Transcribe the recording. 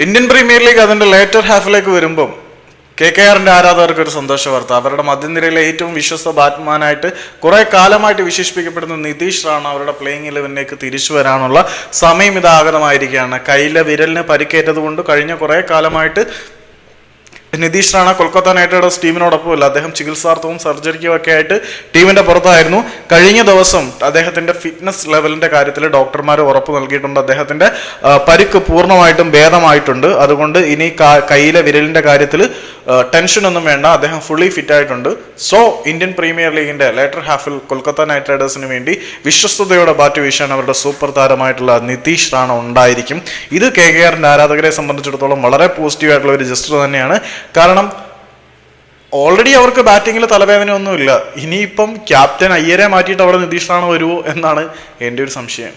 Indian premier league അതിന്റെ later ഹാഫിലേക്ക് വരുമ്പം കെ കെ ആറിന്റെ ആരാധകർക്ക് ഒരു സന്തോഷ വാർത്ത. അവരുടെ മധ്യനിരയിലെ ഏറ്റവും വിശ്വസ്ത ബാറ്റ്മാനായിട്ട് കുറെ കാലമായിട്ട് വിശേഷിപ്പിക്കപ്പെടുന്ന നിതീഷ് റാണ അവരുടെ പ്ലേയിങ് ഇലവനിലേക്ക് തിരിച്ചു വരാനുള്ള സമയം ഇതാകരമായിരിക്കുകയാണ് കയ്യിലെ വിരലിന് പരിക്കേറ്റത് കൊണ്ട് കഴിഞ്ഞ കുറെ കാലമായിട്ട് നിതീഷ് റാണ കൊൽക്കത്ത നൈറ്റ് റൈഡേഴ്സ് ടീമിനോടൊപ്പമില്ല. അദ്ദേഹം ചികിത്സാർത്ഥവും സർജറിക്കും ഒക്കെ ആയിട്ട് ടീമിന്റെ പുറത്തായിരുന്നു. കഴിഞ്ഞ ദിവസം അദ്ദേഹത്തിന്റെ ഫിറ്റ്നസ് ലെവലിന്റെ കാര്യത്തിൽ ഡോക്ടർമാർ ഉറപ്പ് നൽകിയിട്ടുണ്ട്. അദ്ദേഹത്തിന്റെ പരിക്ക് പൂർണമായിട്ടും ഭേദമായിട്ടുണ്ട്. അതുകൊണ്ട് ഇനി കയ്യിലെ വിരലിന്റെ കാര്യത്തിൽ ടെൻഷൻ ഒന്നും വേണ്ട. അദ്ദേഹം ഫുള്ളി ഫിറ്റ് ആയിട്ടുണ്ട്. സോ ഇന്ത്യൻ പ്രീമിയർ ലീഗിന്റെ ലേറ്റർ ഹാഫിൽ കൊൽക്കത്ത നൈറ്റ് റൈഡേഴ്സിന് വേണ്ടി വിശ്വസ്തയോടെ ബാറ്റ് വീശാൻ അവരുടെ സൂപ്പർ താരമായിട്ടുള്ള നിതീഷ് റാണ ഉണ്ടായിരിക്കും. ഇത് കെ കെ ആറിന്റെ ആരാധകരെ സംബന്ധിച്ചിടത്തോളം വളരെ പോസിറ്റീവ് ആയിട്ടുള്ള ഒരു ജസ്റ്റർ തന്നെയാണ്. കാരണം ഓൾറെഡി അവർക്ക് ബാറ്റിങ്ങിൽ തലവേദന ഒന്നുമില്ല ഇനിയിപ്പം ക്യാപ്റ്റൻ അയ്യരെ മാറ്റിയിട്ട് അവിടെ നിതീഷ് റാണ വരുമോ എന്നാണ് എന്റെ ഒരു സംശയം.